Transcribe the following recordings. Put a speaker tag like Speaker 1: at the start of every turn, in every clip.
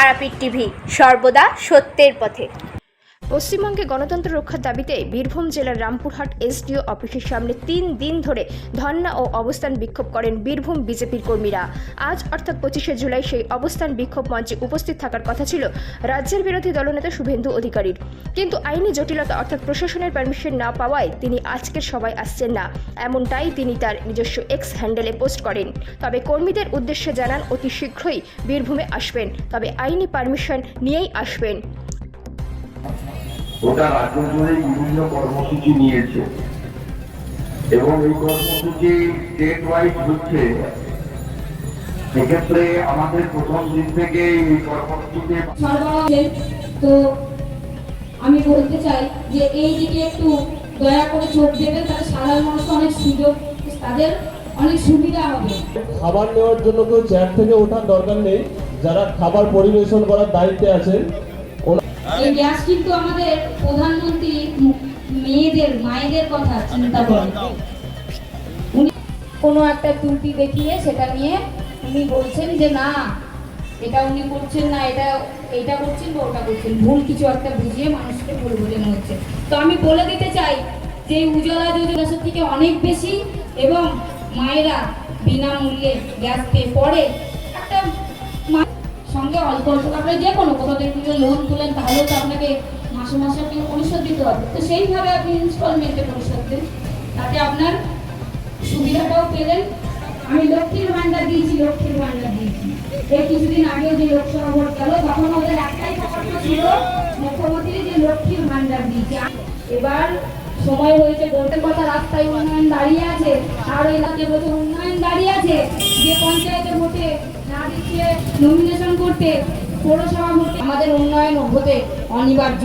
Speaker 1: Tarapith TV সর্বদা সত্যের পথে।
Speaker 2: পশ্চিমবঙ্গে গণতন্ত্র রক্ষার দাবিতে বীরভূম জেলার রামপুরহাট এসডিও অফিসের সামনে তিন দিন ধরে ধর্ণা ও অবস্থান বিক্ষোভ করেন বীরভূম বিজেপির কর্মীরা। আজ অর্থাৎ পঁচিশে জুলাই সেই অবস্থান বিক্ষোভ মঞ্চে উপস্থিত থাকার কথা ছিল রাজ্যের বিরোধী দলনেতা শুভেন্দু অধিকারীর। কিন্তু আইনি জটিলতা অর্থাৎ প্রশাসনের পারমিশন না পাওয়ায় তিনি আজকের সবাই আসছেন না। এমনটাই তিনি তার নিজস্ব এক্স হ্যান্ডেলে পোস্ট করেন। তবে কর্মীদের উদ্দেশ্যে জানান অতি শীঘ্রই বীরভূমে আসবেন। তবে আইনি পারমিশন নিয়েই আসবেন।
Speaker 3: গোটা রাজ্য জুড়ে বিভিন্ন কর্মসূচি নিয়েছে। এবং এই কর্মসূচি স্টেট ওয়াইজ হচ্ছে সেক্ষেত্রে আমাদের প্রথম দিন থেকে এই কর্মসূচিতে
Speaker 4: তো আমি বলতে চাই যে এই দিকে একটু দয়া করে চোখ দেবেন তাহলে সাধারণ মানুষ অনেক সুযোগ তাদের অনেক সুবিধা হবে।
Speaker 5: খাবার নেওয়ার জন্য কেউ চেয়ার থেকে ওঠার দরকার নেই। যারা খাবার পরিবেশন করার দায়িত্বে আছেন
Speaker 4: এই গ্যাস কিন্তু আমাদের প্রধানমন্ত্রী মেয়েদের মায়েদের কথা চিন্তা করেন। উনি কোনো একটা ত্রুটি দেখিয়ে সেটা নিয়ে উনি বলছেন যে না এটা উনি করছেন না এটা এটা করছেন বা ওটা করছেন। ভুল কিছু একটা বুঝিয়ে মানুষকে ভুল বোঝানো হচ্ছে। তো আমি বলে দিতে চাই যে উজ্জ্বলা যোজনার থেকে অনেক বেশি এবং মায়েরা বিনামূল্যে গ্যাস পেয়ে পরে একটা সঙ্গে অল্প অল্প আপনারা যে কোনো কোথাও থেকে লোন তুলেন, তাহলেও তো আপনাকে মাসে মাসে আপনি পরিশোধ দিতে হবে। তো সেইভাবে আপনি ইনস্টলমেন্টে পরিশোধ দেন। তাতে আপনার সুবিধাটাও পেলেন। আমি লক্ষ্মীর ভান্ডার দিয়েছি, লক্ষ্মীর ভান্ডার দিয়েছি। এই কিছুদিন আগেও যে লোকসভা ভোট গেল, তখন ওদের একটাই ছিল, মুখ্যমন্ত্রী যে লক্ষ্মীর ভান্ডার দিয়েছে। এবার সময় হয়েছে ভোটের কথা রাস্তায় উন্নয়ন দাঁড়িয়ে আছে, আর রাজ্যে বলছে উন্নয়ন দাঁড়িয়ে আছে, যে পঞ্চায়েতে ভোটে না দিচ্ছে নমিনেশন করতে, পৌরসভা ভোটে। আমাদের উন্নয়ন হতে অনিবার্য।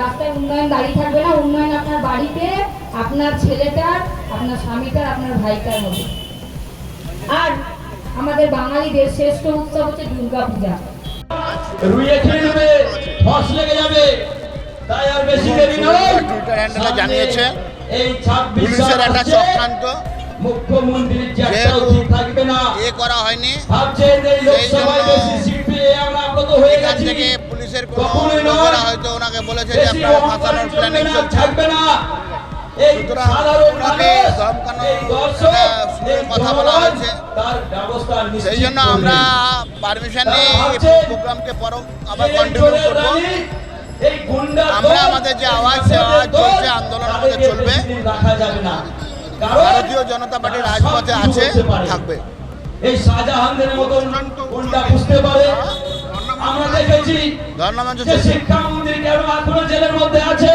Speaker 4: রাস্তায় উন্নয়ন দাঁড়িয়ে থাকবে না, উন্নয়ন আপনার বাড়িতে, আপনার ছেলেটার, আপনার স্বামীটার, আপনার ভাইটার হবে। আর আমাদের বাঙালিদের শ্রেষ্ঠ উৎসব হচ্ছে দুর্গা পূজা
Speaker 6: রুইয়ে খেয়ে নেবে ফস লেগে যাবে।
Speaker 7: জানিয়েছে, পুলিশের একটা চক্রান্ত। এ করা হয়নি
Speaker 6: লোকসভায়
Speaker 7: জন্য থেকে পুলিশের কোনো হয়তো ওনাকে বলেছে যে প্ল্যানিং সুতরাং ওনাকে কথা বলা হয়েছে। সেই জন্য আমরা পারমিশন নিয়ে প্রোগ্রামকে পর আবার কন্টিনিউ করব। আমাদের যে আওয়াজ সে আওয়াজ চলছে আন্দোলন আমাদের চলবে। ভারতীয় জনতা পার্টি রাজপথে আছে থাকবে।
Speaker 6: এই শাহজাহানদের মতন কোনটা বুঝতে পারে। আমরা দেখেছি
Speaker 7: ধর্ণামঞ্চ
Speaker 6: শিক্ষামন্ত্রী
Speaker 7: কেন
Speaker 6: এখনও জেলের মধ্যে আছে?